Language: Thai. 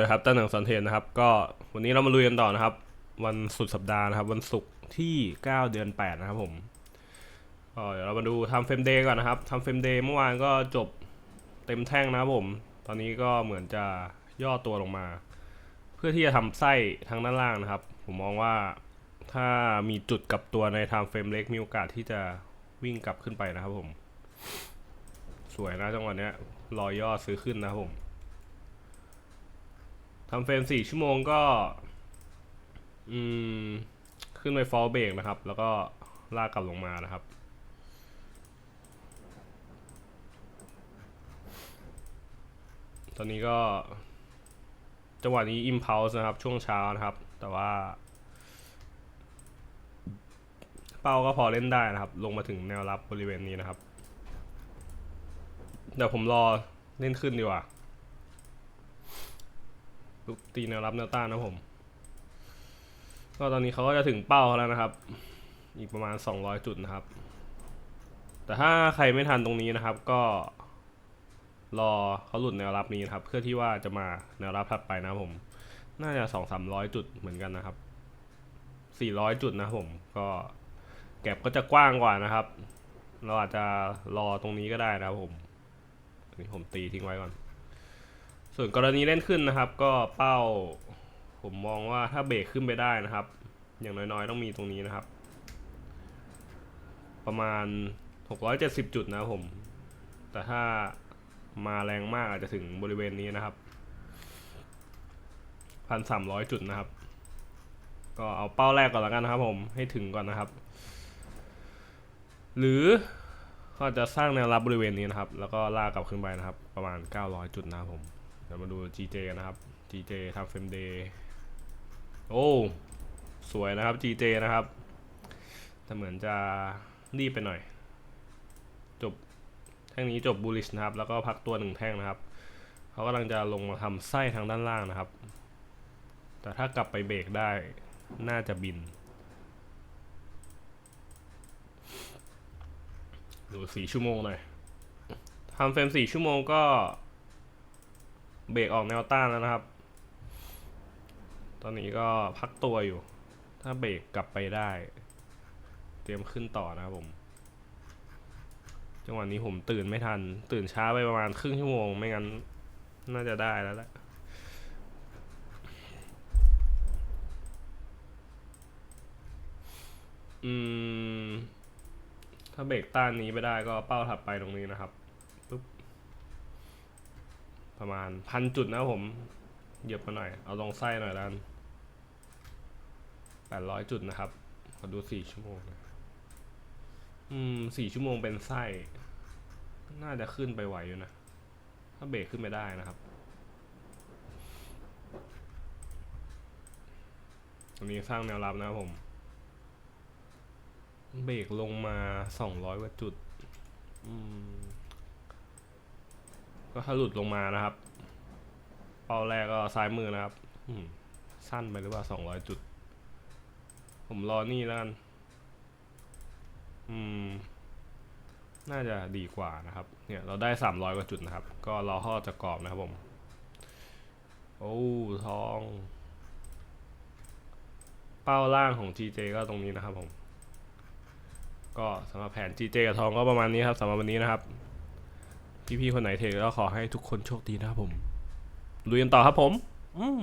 วัสดีครับตั้งหนังสันเทนนะครับ ก็วันนี้เรามาลุยกันต่อนะครับ วันสุดสัปดาห์นะครับ วันศุกร์ที่ 9 เดือน 8 นะครับผมก็เดี๋ยวเรามาดูทำเฟรมเดย์ก่อนนะครับทำเฟรมเดย์เมื่อวานก็จบเต็มแท่งนะครับผม ตอนนี้ก็เหมือนจะย่อตัวลงมา เพื่อที่จะทำไส้ทางด้านล่างนะครับ ผมมองว่าถ้ามีจุดกลับตัวในไทม์เฟรมเล็กมีโอกาสที่จะวิ่งกลับขึ้นไปนะครับผม สวยนะจังหวะเนี้ยรอยย่อซื้อขึ้นนะครับผม ทำเฟรมสี่ชั่วโมงก็ อืม ขึ้นไปฟอลเบรกนะครับ แล้วก็ลากกลับลงมานะครับ ตอนนี้ก็ จังหวะนี้ Impulse นะครับ ช่วงเช้านะครับ แต่ว่า เป้าก็พอเล่นได้นะครับ ลงมาถึงแนวรับบริเวณนี้นะครับ เดี๋ยวผมรอเล่นขึ้นดีกว่า ลุกตีแนวรับแนวต้านนะผม ก็ตอนนี้เขาก็จะถึงเป้าแล้วนะครับ อีกประมาณ 200 จุดนะครับ แต่ถ้าใครไม่ทันตรงนี้นะครับ ก็รอเขาหลุดแนวรับนี้นะครับ เพื่อที่ว่าจะมาแนวรับถัดไปนะผม น่าจะ2-300จุดเหมือนกันนะครับ400จุดนะผมก็แก็บก็จะกว้างกว่านะครับ เราอาจจะรอตรงนี้ก็ได้นะครับผมอันนี้ผมตีทิ้งไว้ก่อน ส่วนกรณีเล่นขึ้นนะครับ ก็เป้า ผมมองว่าถ้าเบรกขึ้นไปได้นะครับ อย่างน้อยๆ ต้องมีตรงนี้นะครับ ประมาณ 670 จุดนะผม แต่ถ้ามาแรงมากอาจจะถึงบริเวณนี้นะครับ 1,300 จุดนะครับ ก็เอาเป้าแรกก่อนแล้วกันนะครับ ผมให้ถึงก่อนนะครับ หรือก็จะสร้างแนวรับบริเวณนี้นะครับ แล้วก็ลากกลับขึ้นไปนะครับ ประมาณ 900 จุดนะครับผม ดี๋ยวมาดู GJ กันนะครับ GJ ทำเฟมเดย์โอ้สวยนะครับ GJ นะครับ แต่เหมือนจะรีบไปหน่อย จบแท่งนี้จบบูลิชนะครับ แล้วก็พักตัวหนึ่งแท่งนะครับ เขากำลังจะลงมาทำไส้ทางด้านล่างนะครับ แต่ถ้ากลับไปเบรกได้น่าจะบิน ดูสี่ชั่วโมงหน่อยทำเฟรมสี่ชั่วโมงก็ เบรกออกแนวต้านแล้วนะครับ ตอนนี้ก็พักตัวอยู่ ถ้าเบรกกลับไปได้ เตรียมขึ้นต่อนะครับผม จังหวะนี้ผมตื่นไม่ทัน ตื่นช้าไปประมาณครึ่งชั่วโมง ไม่งั้นน่าจะได้แล้วแหละอืม ถ้าเบรกต้านนี้ไปได้ก็เป้าถัดไปตรงนี้นะครับ ประมาณพันจุดนะผมเหยียบมาหน่อย เอาลงไส้หน่อยแล้วกันแปดร้อยจุดนะครับขอดูสี่ชั่วโมงน่อยอืมสี่ชั่วโมงเป็นไส้ น่าจะขึ้นไปไหวอยู่นะ ถ้าเบรกขึ้นไม่ได้นะครับตรงนี้สร้างแนวรับนะครับผม เบรกลงมาสองร้อยกว่าจุด อืม ก็ถ้าหลุดลงมานะครับ เป้าแรกก็ซ้ายมือนะครับสั้นไปหรือว่าสองร้อยจุด ผมรอนี่แล้วกัน อืม น่าจะดีกว่านะครับ เนี่ยเราได้สามร้อยกว่าจุดนะครับ ก็รอห่อจะกรอบนะครับผม โอ้ทอง เป้าล่างของ TJ ก็ตรงนี้นะครับผม ก็สำหรับแผน GJ กับทองก็ประมาณนี้ครับสำหรับวันนี้นะครับ พี่ๆคนไหนเทก็ขอให้ทุกคนโชคดีนะครับผมลุยกันต่อครับผม อืม